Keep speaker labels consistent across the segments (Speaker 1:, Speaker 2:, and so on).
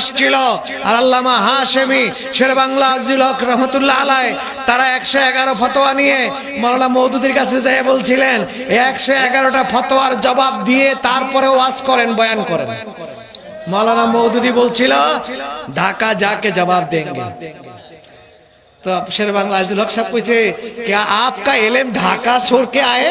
Speaker 1: দাস ছিল আর আল্লামা হাশেমি, শের বাংলা আজিল হক রহমতুল্লাহ আলাই তারা একশো এগারো ফতোয়া নিয়ে মৌলানা মৌদুদির কাছে যেয়ে বলছিলেন, একশো এগারোটা ফতোয়ার জবাব দিয়ে তারপরে ওয়াজ করেন, বয়ান করেন। মৌলানা মৌদুদি বলছিল, ঢাকা যাকে জবাব দেঙ্গে তো শের বাংলা हक साहब पूछे क्या आपका इलम ढाका छोड़ के आए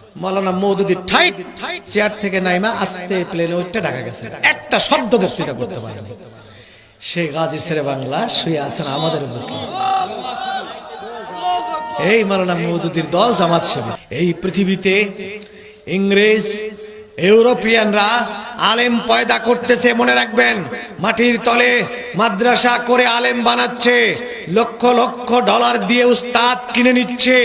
Speaker 1: মৌলানা মৌদুদি ঠাইট চেয়ার থেকে নাইমা আস্তে প্লেনে উঠতে ঢাকা গেছে। একটা শব্দ বক্তৃতা করতে পারেনি। সে গাজী ছেড়ে বাংলা শুয়ে আছেন আমাদের বুকে। এই মৌলানা মৌদুদির দল জামাত সেবা এই পৃথিবীতে ইংরেজ ইউরোপিয়ানরা আলেম পয়দা করতেছে, মনে রাখবেন। মাটির তলে মাদ্রাসা করে আলেম বানাচ্ছে, লক্ষ লক্ষ ডলার দিয়ে উস্তাদ কিনে নিচ্ছে,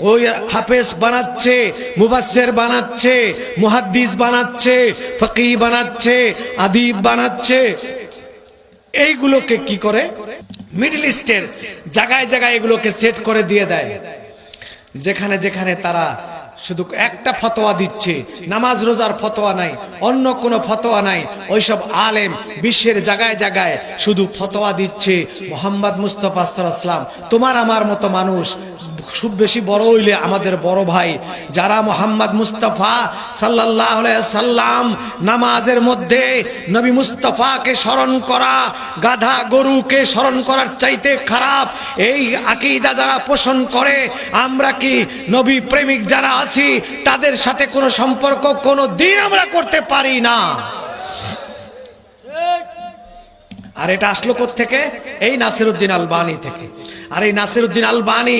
Speaker 1: ওই হাফেজ বানাচ্ছে মুবাসের বানাচ্ছে, মুহাদ্দিস বানাচ্ছে ফকি বানাচ্ছে, আদিব বানাচ্ছে। এইগুলোকে কি করে? মিডল ইস্টের জায়গায় জায়গায় এগুলোকে সেট করে দিয়ে দেয়। যেখানে যেখানে তারা শুধু একটা ফতোয়া দিচ্ছে। নামাজ, রোজার ফতোয়া নাই, অন্য কোনো ফতোয়া নাই। ওইসব আলেম বিশ্বের জায়গায় জায়গায় শুধু ফতোয়া দিচ্ছে। মোহাম্মদ মুস্তফা সাল্লাম তোমার আমার মতো মানুষ খুব বেশি বড় হইলে আমাদের বড় ভাই, যারা মোহাম্মদ মুস্তফা সাল্লাহ সাল্লাম নামাজের মধ্যে নবী মুস্তফাকে স্মরণ করা, গাধা গরুকে স্মরণ করার চাইতে খারাপ, এই আকিদা যারা পোষণ করে, আমরা কি নবী প্রেমিক যারা আছি, তাদের সাথে কোনো সম্পর্ক কোনো দিন আমরা করতে পারি না। আর এটা আসলো থেকে এই নাসিরুদ্দিন আলবানি থেকে। আর এই নাসিরুদ্দিন আলবানি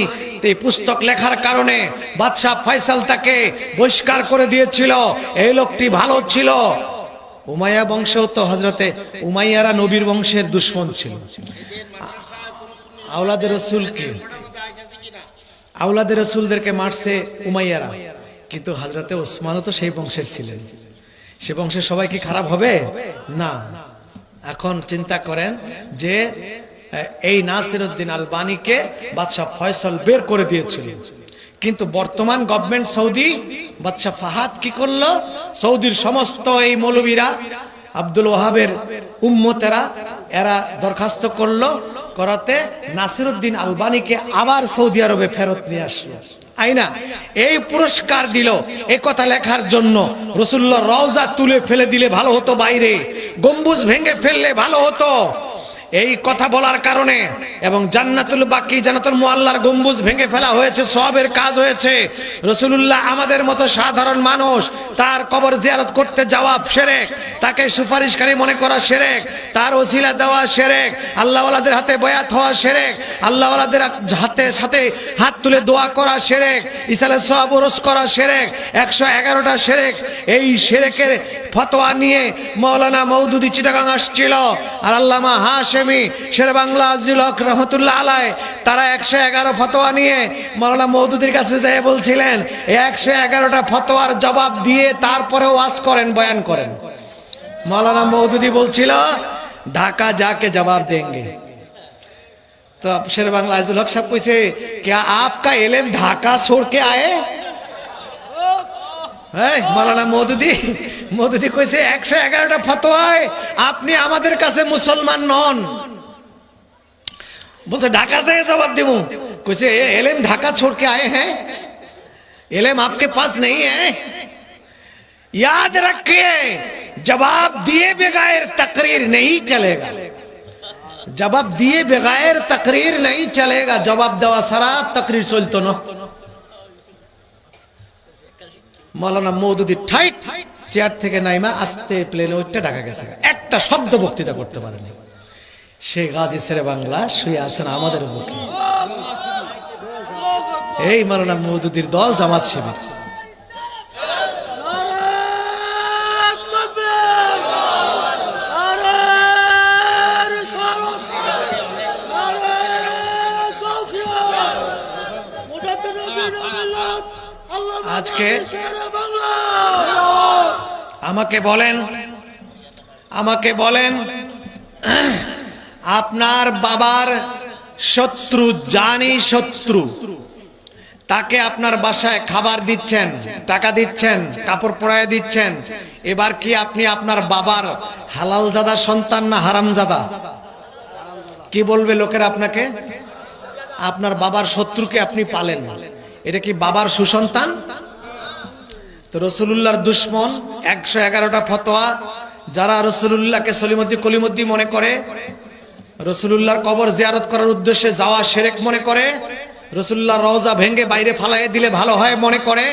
Speaker 1: এই পুস্তক লেখার কারণে বাদশাহ ফয়সাল তাকে বহিষ্কার করে দিয়েছিল। এই লোকটি ভালো ছিল। উমাইয়া বংশ তো হজরতে উমাইয়ারা নবীর বংশের দুশ্মন ছিল। আওলাদের রসুলকে আওলাদের রসুলদেরকে মারছে উমাইয়ারা। কিন্তু হজরতে ওসমানও তো সেই বংশের ছিলেন। সে বংশের সবাই কি খারাপ হবে? না। এখন চিন্তা করেন যে এই নাসিরুদ্দিন আলবানিকে বাদশাহ ফয়সল বের করে দিয়েছিল। কিন্তু বর্তমান গভর্নমেন্ট সৌদি, বাদশাহ ফাহাদ কি করল? সৌদির সমস্ত এই মৌলবীরা, আব্দুল ওহাবের উম্মতেরা, এরা দরখাস্ত করল করাতে নাসিরুদ্দিন আলবানিকে আবার সৌদি আরবে ফেরত নিয়ে আসলো। আইনা, এই পুরস্কার দিল এ কথা লেখার জন্য। রসুল্লাহ রওজা তুলে ফেলে দিলে ভালো হতো বাইরে, গম্বুজ ভেঙে ফেললে ভালো হতো। এই কথা বলার কারণে এবং জান্নাতুল বাকি, জান্নাতুল মুআল্লার গম্বুজ ভেঙে ফেলা হয়েছে, সবের কাজ হয়েছে। রসুলুল্লাহ আমাদের মতো সাধারণ মানুষ, তার কবর জিয়ারত করতে যাওয়া সেরেক, তাকে সুপারিশকারী মনে করা সেরেক, তার ওসিলা দেওয়া সেরেক, আল্লাহওয়ালাদের হাতে বয়াত হওয়া সেরেক, আল্লাহওয়ালাদের হাতে, সাথে হাত তুলে দোয়া করা সেরেক, ইসালে সব ওরস করা সেরেক, একশো এগারোটা সেরেক। এই সেরেকের ফতোয়া নিয়ে মৌলানা মৌদুদি চিটাগাং আসছিল, আর আল্লামা হাশেমি শের বাংলা আজিল হক রহমতুল্লাহ আলাই তারা একশো এগারো ফতোয়া নিয়ে মৌলানা মৌদুদির কাছে যেয়ে বলছিলেন এই একশো এগারোটা ফতোয়ার জবাব দিয়ে তারপরে ওয়াজ করেন বয়ান করেন মৌলানা মৌদুদি বলছিল ঢাকা যাকে জবাব देंगे तो अब शेर बांग्ला अजीज हक साहब पूछे क्या आपका इलम ढाका छोड़ के आए এই মৌলানা মৌদুদি মৌদুদি কইছে একশো এগারোটা ফতোয়ায় আপনি আমাদের কাছে মুসলমান নন বলছে ঢাকা से जवाब দিব কইছে ये इलम ढाका छोड़ के आए हैं इलम आपके पास नहीं है याद रखिए जवाब दिए बगैर तकरीर नहीं चलेगा জবাব দিয়ে বেগায়ের তাকরির नहीं চলেগা জবাব দেওয়া সারা তাকরির চলতো না মৌলানা মৌদুদি ঠাইট চেয়ার থেকে নাইমা আস্তে প্লেনে উঠতে ঢাকা গেছে। একটা শব্দ বক্তৃতা করতে পারেনি। সে গাজী সেরে বাংলা শুয়ে আছেন আমাদের বুকে এই মৌলানা মৌদুদির দল জামাত শিবির। আজকে আমাকে বলেন আমাকে বলেন, আপনার বাবার শত্রু, জানি শত্রু, তাকে আপনার বাসায় খাবার দিচ্ছেন, টাকা দিচ্ছেন, কাপড় পরায় দিচ্ছেন, এবার কি আপনি আপনার বাবার হালাল জাদা সন্তান না হারাম জাদা? কি বলবে লোকের আপনাকে? আপনার বাবার শত্রুকে আপনি পালেন। এটা কি বাবার সুসন্তান? তো রসুলুল্লাহর দুশ্মন একশো এগারোটা ফতোয়া যারা রসুলুল্লাহকে সলিমদ্দি কলিমদ্দি মনে করে, রসুলুল্লাহর কবর জিয়ারত করার উদ্দেশ্যে যাওয়া সেরেক মনে করে রসুল্লাহ রওজা ভেঙ্গে বাইরে ফালাইয়ে দিলে ভালো হয় মনে করে।